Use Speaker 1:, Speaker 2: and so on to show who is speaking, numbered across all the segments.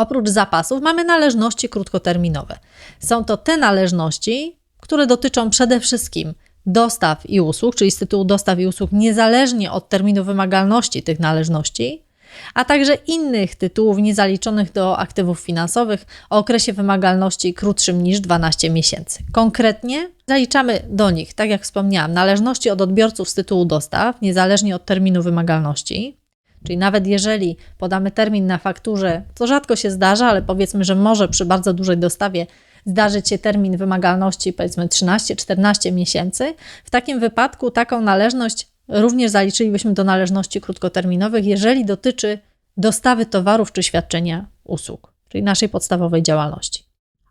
Speaker 1: Oprócz zapasów mamy należności krótkoterminowe. Są to te należności, które dotyczą przede wszystkim dostaw i usług, czyli z tytułu dostaw i usług niezależnie od terminu wymagalności tych należności, a także innych tytułów niezaliczonych do aktywów finansowych o okresie wymagalności krótszym niż 12 miesięcy. Konkretnie zaliczamy do nich, tak jak wspomniałam, należności od odbiorców z tytułu dostaw, niezależnie od terminu wymagalności. Czyli nawet jeżeli podamy termin na fakturze, to rzadko się zdarza, ale powiedzmy, że może przy bardzo dużej dostawie zdarzyć się termin wymagalności powiedzmy 13-14 miesięcy, w takim wypadku taką należność również zaliczylibyśmy do należności krótkoterminowych, jeżeli dotyczy dostawy towarów czy świadczenia usług, czyli naszej podstawowej działalności.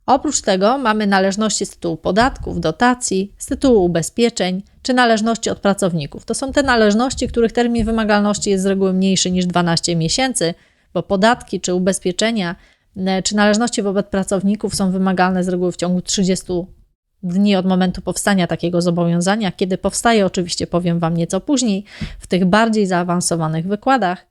Speaker 1: Oprócz tego mamy należności z tytułu podatków, dotacji, z tytułu ubezpieczeń czy należności od pracowników. To są te należności, których termin wymagalności jest z reguły mniejszy niż 12 miesięcy, bo podatki czy ubezpieczenia e, czy należności wobec pracowników są wymagalne z reguły w ciągu 30 dni od momentu powstania takiego zobowiązania. Kiedy powstaje, oczywiście powiem Wam nieco później, w tych bardziej zaawansowanych wykładach.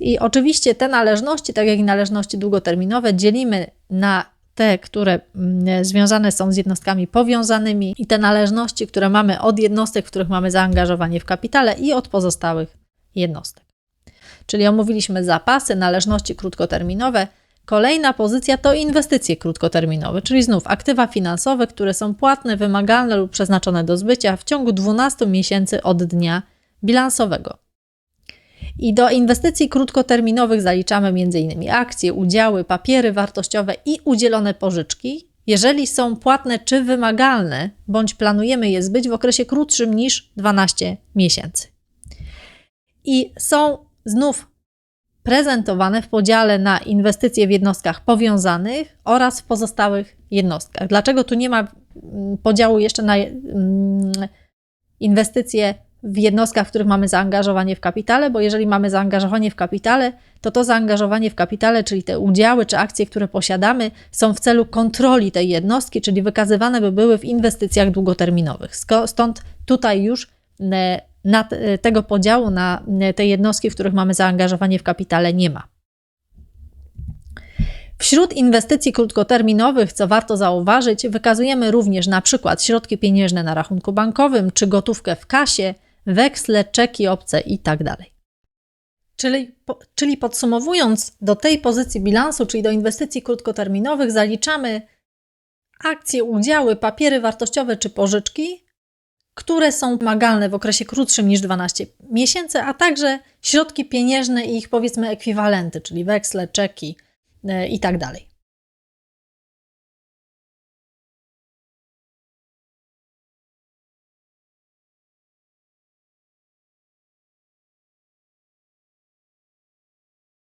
Speaker 1: I oczywiście te należności, tak jak i należności długoterminowe, dzielimy na te, które mm, związane są z jednostkami powiązanymi i te należności, które mamy od jednostek, w których mamy zaangażowanie w kapitale i od pozostałych jednostek. Czyli omówiliśmy zapasy, należności krótkoterminowe, Kolejna pozycja to inwestycje krótkoterminowe, czyli znów aktywa finansowe, które są płatne, wymagalne lub przeznaczone do zbycia w ciągu 12 miesięcy od dnia bilansowego. I do inwestycji krótkoterminowych zaliczamy m.in. akcje, udziały, papiery wartościowe i udzielone pożyczki, jeżeli są płatne czy wymagalne, bądź planujemy je zbyć w okresie krótszym niż 12 miesięcy. I są znów prezentowane w podziale na inwestycje w jednostkach powiązanych oraz w pozostałych jednostkach. Dlaczego tu nie ma mm, podziału jeszcze na mm, inwestycje w jednostkach, w których mamy zaangażowanie w kapitale? Bo jeżeli mamy zaangażowanie w kapitale, to to zaangażowanie w kapitale, czyli te udziały czy akcje, które posiadamy, są w celu kontroli tej jednostki, czyli wykazywane by były w inwestycjach długoterminowych. Stąd tutaj już e, na tego podziału na te jednostki, w których mamy zaangażowanie w kapitale, nie ma. Wśród inwestycji krótkoterminowych, co warto zauważyć, wykazujemy również na przykład środki pieniężne na rachunku bankowym czy gotówkę w kasie, weksle, czeki obce itd. Tak czyli, po, czyli podsumowując, do tej pozycji bilansu, czyli do inwestycji krótkoterminowych, zaliczamy akcje, udziały, papiery wartościowe czy pożyczki, które są wymagalne w okresie krótszym niż 12 miesięcy, a także środki pieniężne i ich powiedzmy ekwiwalenty, czyli weksle, czeki e, i tak.